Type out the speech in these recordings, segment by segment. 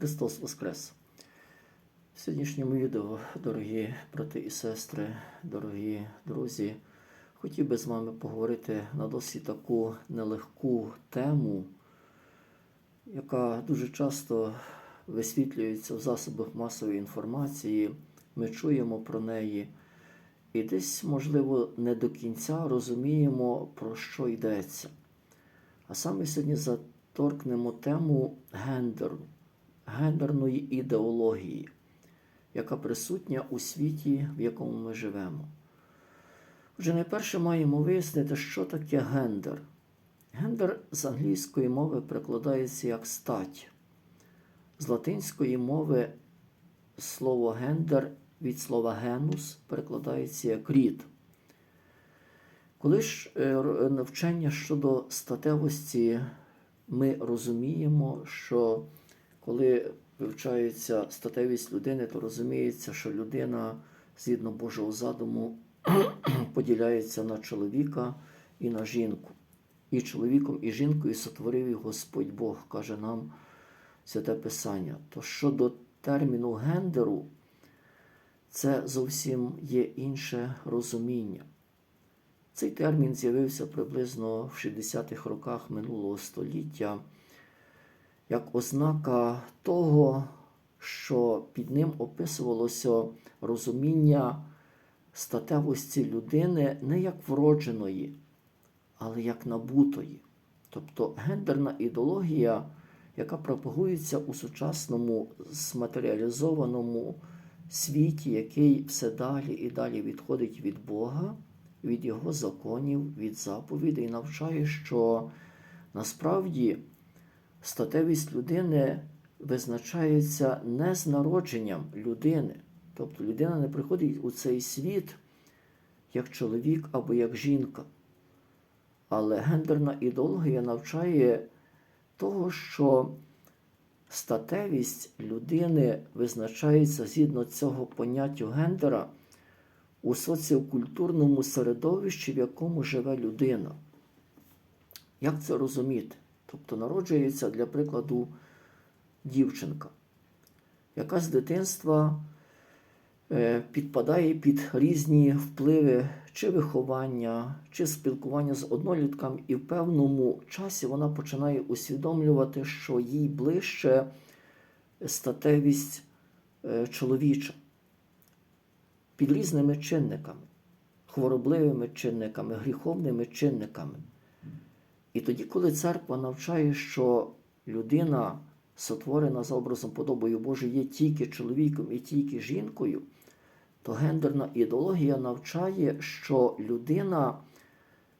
Христос Воскрес! В сьогоднішньому відео, дорогі брати і сестри, дорогі друзі, хотів би з вами поговорити на досить таку нелегку тему, яка дуже часто висвітлюється в засобах масової інформації. Ми чуємо про неї. І десь, можливо, не до кінця розуміємо, про що йдеться. А саме сьогодні заторкнемо тему гендеру, гендерної ідеології, яка присутня у світі, в якому ми живемо. Отже, найперше маємо вияснити, що таке гендер. Гендер з англійської мови перекладається як стать. З латинської мови слово гендер від слова генус перекладається як рід. Коли ж е, навчання щодо статевості, ми розуміємо, що коли вивчається статевість людини, то розуміється, що людина згідно Божого задуму поділяється на чоловіка і на жінку. І чоловіком, і жінкою сотворив їх Господь Бог, каже нам Святе Писання. То щодо терміну гендеру, це зовсім є інше розуміння. Цей термін з'явився приблизно в 60-х роках минулого століття як ознака того, що під ним описувалося розуміння статевості людини не як вродженої, але як набутої. Тобто гендерна ідеологія, яка пропагується у сучасному зматеріалізованому світі, який все далі і далі відходить від Бога, від Його законів, від заповідей, навчає, що насправді статевість людини визначається не з народженням людини. Тобто людина не приходить у цей світ як чоловік або як жінка. Але гендерна ідеологія навчає того, що статевість людини визначається згідно цього поняття гендера у соціокультурному середовищі, в якому живе людина. Як це розуміти? Тобто народжується, для прикладу, дівчинка, яка з дитинства е, підпадає під різні впливи чи виховання, чи спілкування з однолітками, і в певному часі вона починає усвідомлювати, що їй ближче статевість е, чоловіча під різними чинниками, хворобливими чинниками, гріховними чинниками. І тоді, коли церква навчає, що людина, сотворена за образом подобою Божою, є тільки чоловіком і тільки жінкою, то гендерна ідеологія навчає, що людина,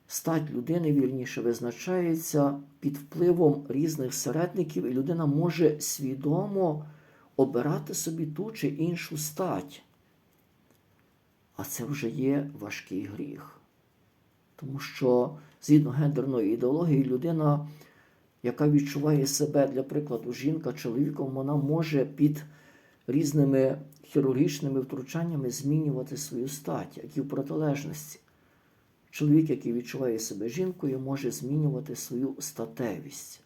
стать людини вірніше, визначається під впливом різних середників, і людина може свідомо обирати собі ту чи іншу стать. А це вже є важкий гріх. Тому що згідно гендерної ідеології, людина, яка відчуває себе, для прикладу, жінка чоловіком, вона може під різними хірургічними втручаннями змінювати свою стать, як і в протилежності. Чоловік, який відчуває себе жінкою, може змінювати свою статевість.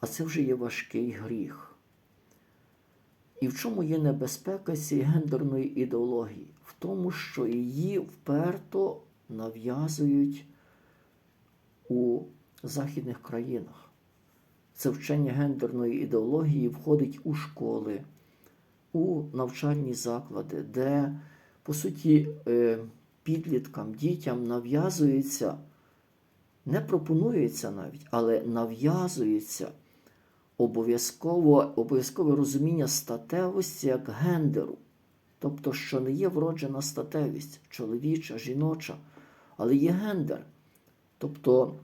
А це вже є важкий гріх. І в чому є небезпека цієї гендерної ідеології? В тому, що її вперто нав'язують у західних країнах. Це вчення гендерної ідеології входить у школи, у навчальні заклади, де, по суті, е, підліткам, дітям нав'язується, не пропонується навіть, але нав'язується обов'язково, обов'язкове розуміння статевості як гендеру. Тобто, що не є вроджена статевість, чоловіча, жіноча, але є гендер. Тобто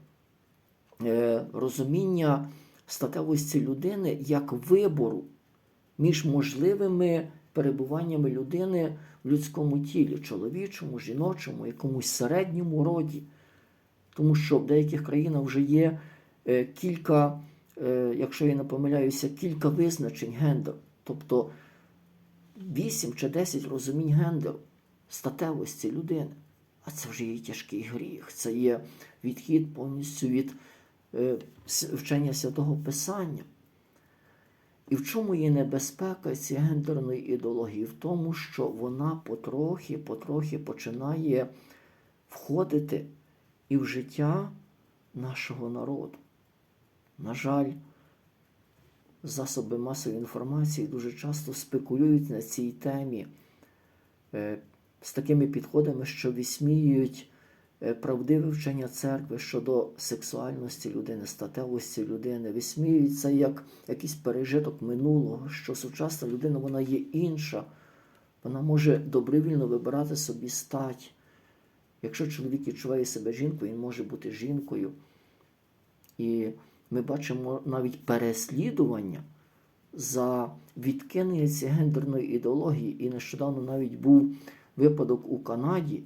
е, розуміння статевості людини як вибору між можливими перебуваннями людини в людському тілі, чоловічому, жіночому, якомусь середньому роді. Тому що в деяких країнах вже є е, кілька, е, якщо я не помиляюся, кілька визначень гендеру. Тобто 8 чи 10 розумінь гендеру, статевості людини. А це вже є тяжкий гріх. Це є відхід повністю від е, вчення святого Писання. І в чому є небезпека цієї гендерної ідеології? В тому, що вона потрохи, потрохи починає входити і в життя нашого народу. На жаль, засоби масової інформації дуже часто спекулюють на цій темі е, з такими підходами, що висміюють е, правдиве вчення церкви щодо сексуальності людини, статевості людини, висміюють це як якийсь пережиток минулого, що сучасна людина вона є інша, вона може добровільно вибирати собі стать. Якщо чоловік відчуває себе жінкою, він може бути жінкою. І ми бачимо навіть переслідування за відкинення цієї гендерної ідеології. І нещодавно навіть був випадок у Канаді,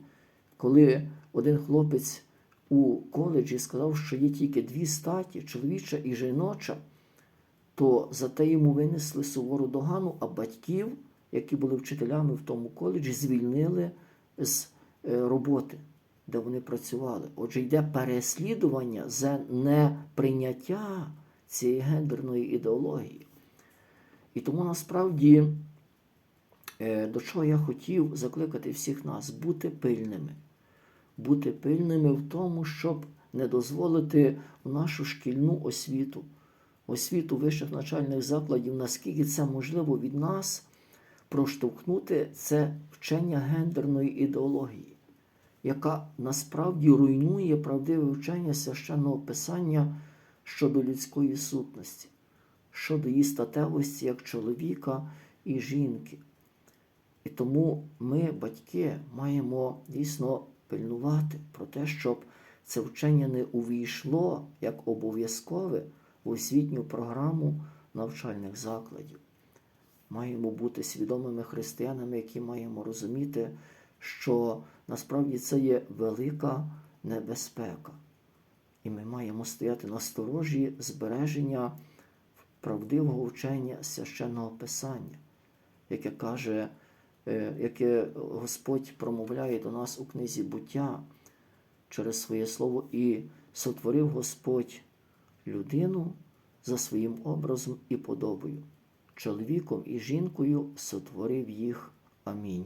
коли один хлопець у коледжі сказав, що є тільки дві статі чоловіча і жіноча, то за те йому винесли сувору догану, а батьків, які були вчителями в тому коледжі, звільнили з е, роботи, де вони працювали. Отже, йде переслідування за неприйняття цієї гендерної ідеології. І тому насправді, до чого я хотів закликати всіх нас бути пильними, бути пильними в тому, щоб не дозволити в нашу шкільну освіту, освіту вищих навчальних закладів, наскільки це можливо від нас проштовхнути це вчення гендерної ідеології, яка насправді руйнує правдиве вчення священного писання щодо людської сутності, щодо її статевості як чоловіка і жінки. І тому ми, батьки, маємо дійсно пильнувати про те, щоб це вчення не увійшло як обов'язкове в освітню програму навчальних закладів. Маємо бути свідомими християнами, які маємо розуміти, що насправді це є велика небезпека. І ми маємо стояти на сторожі збереження правдивого вчення священного Писання, яке каже, яке Господь промовляє до нас у книзі буття через своє слово, і сотворив Господь людину за своїм образом і подобою. Чоловіком і жінкою сотворив їх. Амінь.